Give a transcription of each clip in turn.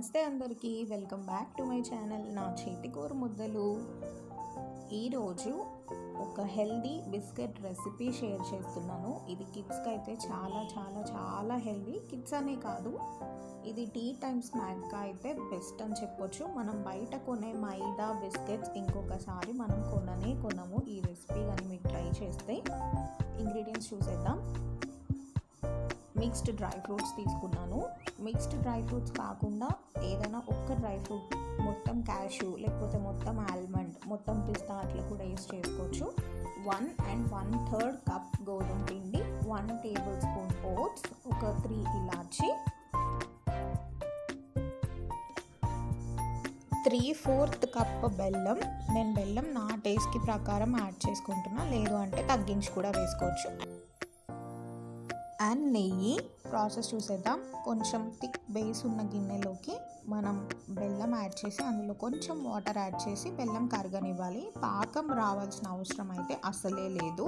నమస్తే అందరికీ welcome back to my channel నా చేతికూర ముద్దలు. ఈరోజు ఒక హెల్దీ బిస్కెట్ రెసిపీ షేర్ చేస్తున్నాను. ఇది కిడ్స్కి అయితే చాలా చాలా చాలా హెల్దీ. కిడ్స్ అనే కాదు ఇది టీ టైమ్ స్నాక్గా అయితే బెస్ట్ అని చెప్పొచ్చు. మనం బయట కొనే మైదా బిస్కెట్స్ ఇంకొకసారి మనం కొననే కొనము. ఈ రెసిపీ కానీ మీకు ట్రై చేస్తే ఇంగ్రీడియంట్స్ చూసేద్దాం. మిక్స్డ్ డ్రై ఫ్రూట్స్ తీసుకున్నాను. మిక్స్డ్ డ్రై ఫ్రూట్స్ కాకుండా ఏదైనా ఒక్క డ్రై ఫ్రూట్ మొత్తం క్యాష్యూ లేకపోతే మొత్తం ఆల్మండ్ మొత్తం పిస్తా అట్లా కూడా యూస్ చేసుకోవచ్చు. One and one third cup గోధుమ పిండి వన్ టేబుల్ స్పూన్ ఓట్స్ ఒక త్రీ ఇలాచి త్రీ ఫోర్త్ కప్ బెల్లం. నేను బెల్లం నా టేస్ట్కి ప్రకారం యాడ్ చేసుకుంటున్నా. లేదు అంటే తగ్గించి కూడా వేసుకోవచ్చు. అండ్ నెయ్యి ప్రాసెస్ చూసేద్దాం. కొంచెం థిక్ బేస్ ఉన్న గిన్నెలోకి మనం బెల్లం యాడ్ చేసి అందులో కొంచెం వాటర్ యాడ్ చేసి బెల్లం కరగనివ్వాలి. పాకం రావాల్సిన అవసరం అయితే అసలే లేదు.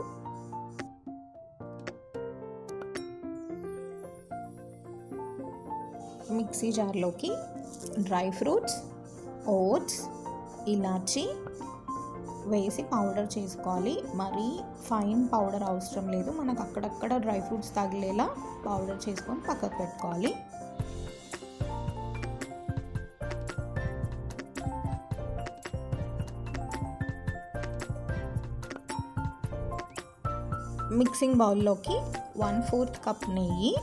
మిక్సీ జార్లోకి డ్రై ఫ్రూట్స్ ఓట్స్ ఇలాచి వేసి పౌడర్ చేసుకోవాలి. మరీ ఫైన్ పౌడర్ అవసరం లేదు. మనకు అక్కడక్కడ డ్రై ఫ్రూట్స్ తగిలేలా పౌడర్ చేసుకొని పక్కకు పెట్టుకోవాలి. మిక్సింగ్ బౌల్లోకి వన్ ఫోర్త్ కప్ నెయ్యి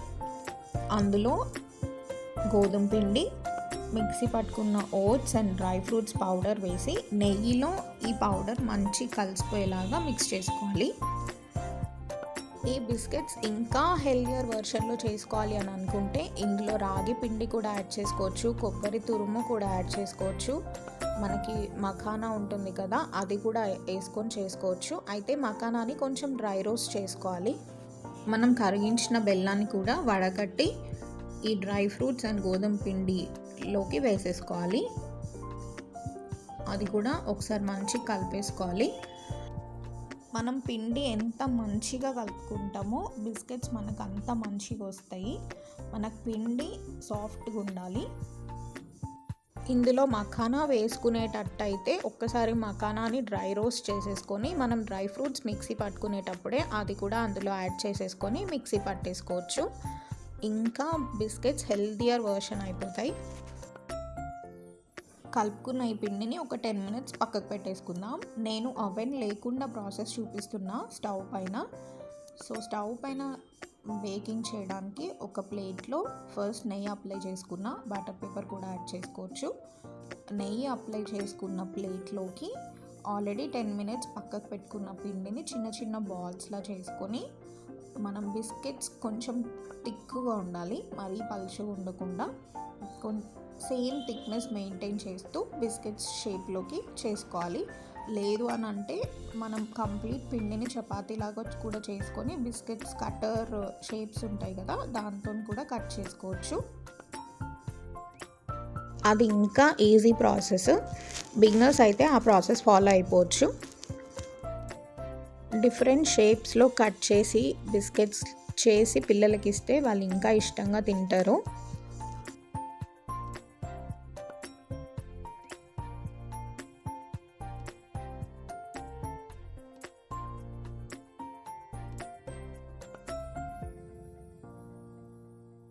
అందులో గోధుమ పిండి మిక్సీ పట్టుకున్న oats and dry fruits powder వేసి నెయ్యిలో ఈ పౌడర్ మంచి కలిసిపోయేలాగా మిక్స్ చేసుకోవాలి. ఈ బిస్కెట్స్ ఇంకా హెల్దియర్ వర్షన్లో చేసుకోవాలి అని అనుకుంటే ఇందులో రాగి పిండి కూడా యాడ్ చేసుకోవచ్చు కొబ్బరి తురుము కూడా యాడ్ చేసుకోవచ్చు. మనకి మఖానా ఉంటుంది కదా అది కూడా వేసుకొని చేసుకోవచ్చు. అయితే మఖానాని కొంచెం డ్రై రోస్ట్ చేసుకోవాలి. మనం కరిగించిన బెల్లాన్ని కూడా వడగట్టి ఈ డ్రై ఫ్రూట్స్ అండ్ గోధుమ పిండిలోకి వేసేసుకోవాలి. అది కూడా ఒకసారి మంచిగా కలిపేసుకోవాలి. మనం పిండి ఎంత మంచిగా కలుపుకుంటామో బిస్కెట్స్ మనకు అంత మంచిగా వస్తాయి. మనకు పిండి సాఫ్ట్గా ఉండాలి. ఇందులో మఖానా వేసుకునేటట్టు అయితే ఒక్కసారి మఖానాని డ్రై రోస్ట్ చేసేసుకొని మనం డ్రై ఫ్రూట్స్ మిక్సీ పట్టుకునేటప్పుడే అది కూడా అందులో యాడ్ చేసేసుకొని మిక్సీ పట్టేసుకోవచ్చు. ఇంకా బిస్కెట్స్ హెల్దియర్ వర్షన్ అయిపోతాయి. కలుపుకున్న ఈ పిండిని ఒక టెన్ మినిట్స్ పక్కకు పెట్టేసుకుందాం. నేను అవెన్ లేకుండా ప్రాసెస్ చూపిస్తున్నా స్టవ్ పైన. సో స్టవ్ పైన బేకింగ్ చేయడానికి ఒక ప్లేట్లో ఫస్ట్ నెయ్యి అప్లై చేసుకున్న బటర్ పేపర్ కూడా యాడ్ చేసుకోవచ్చు. నెయ్యి అప్లై చేసుకున్న ప్లేట్లోకి ఆల్రెడీ టెన్ మినిట్స్ పక్కకు పెట్టుకున్న పిండిని చిన్న చిన్న బాల్స్లా చేసుకొని మనం బిస్కెట్స్ కొంచెం థిక్గా ఉండాలి మరీ పలుచగా ఉండకుండా. సేమ్ థిక్నెస్ మెయింటైన్ చేస్తూ బిస్కెట్స్ షేప్లోకి చేసుకోవాలి. లేదు అని అంటే మనం కంప్లీట్ పిండిని చపాతీలాగా కూడా చేసుకొని బిస్కెట్స్ కటర్ షేప్స్ ఉంటాయి కదా దాంతో కూడా కట్ చేసుకోవచ్చు. అది ఇంకా ఈజీ ప్రాసెస్. బిగినర్స్ అయితే ఆ ప్రాసెస్ ఫాలో అయిపోవచ్చు. డిఫరెంట్ షేప్స్లో కట్ చేసి బిస్కెట్స్ చేసి పిల్లలకి ఇస్తే వాళ్ళు ఇంకా ఇష్టంగా తింటారు.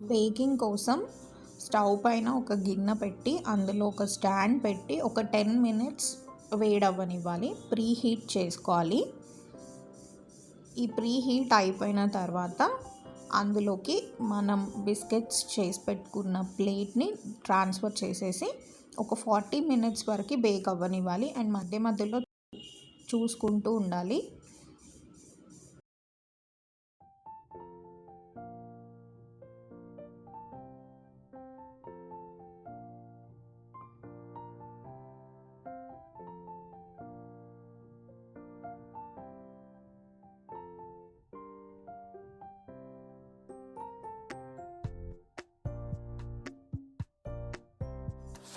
బేకింగ్ కోసం స్టవ్ పైన ఒక గిన్నె పెట్టి అందులో ఒక స్టాండ్ పెట్టి ఒక టెన్ మినిట్స్ వేడవ్వనివ్వాలి. ప్రీ హీట్ చేసుకోవాలి. ఈ ప్రీ హీట్ అయిపోయిన తర్వాత అందులోకి మనం బిస్కెట్స్ చేసి పెట్టుకున్న ప్లేట్ని ట్రాన్స్ఫర్ చేసేసి ఒక ఫార్టీ మినిట్స్ వరకు బేక్ అవ్వనివ్వాలి అండ్ మధ్య మధ్యలో చూసుకుంటూ ఉండాలి.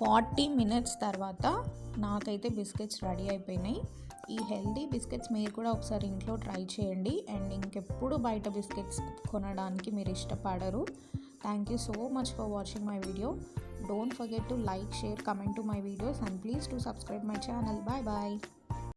ఫార్టీ మినిట్స్ తర్వాత నాకైతే బిస్కెట్స్ రెడీ అయిపోయినాయి. ఈ హెల్దీ బిస్కెట్స్ మీరు కూడా ఒకసారి ఇంట్లో ట్రై చేయండి. అండ్ ఇంకెప్పుడు బయట బిస్కెట్స్ కొనడానికి మీరు ఇష్టపడరు. Thank you so much for watching my video don't forget to like share comment to my videos and please to subscribe my channel bye bye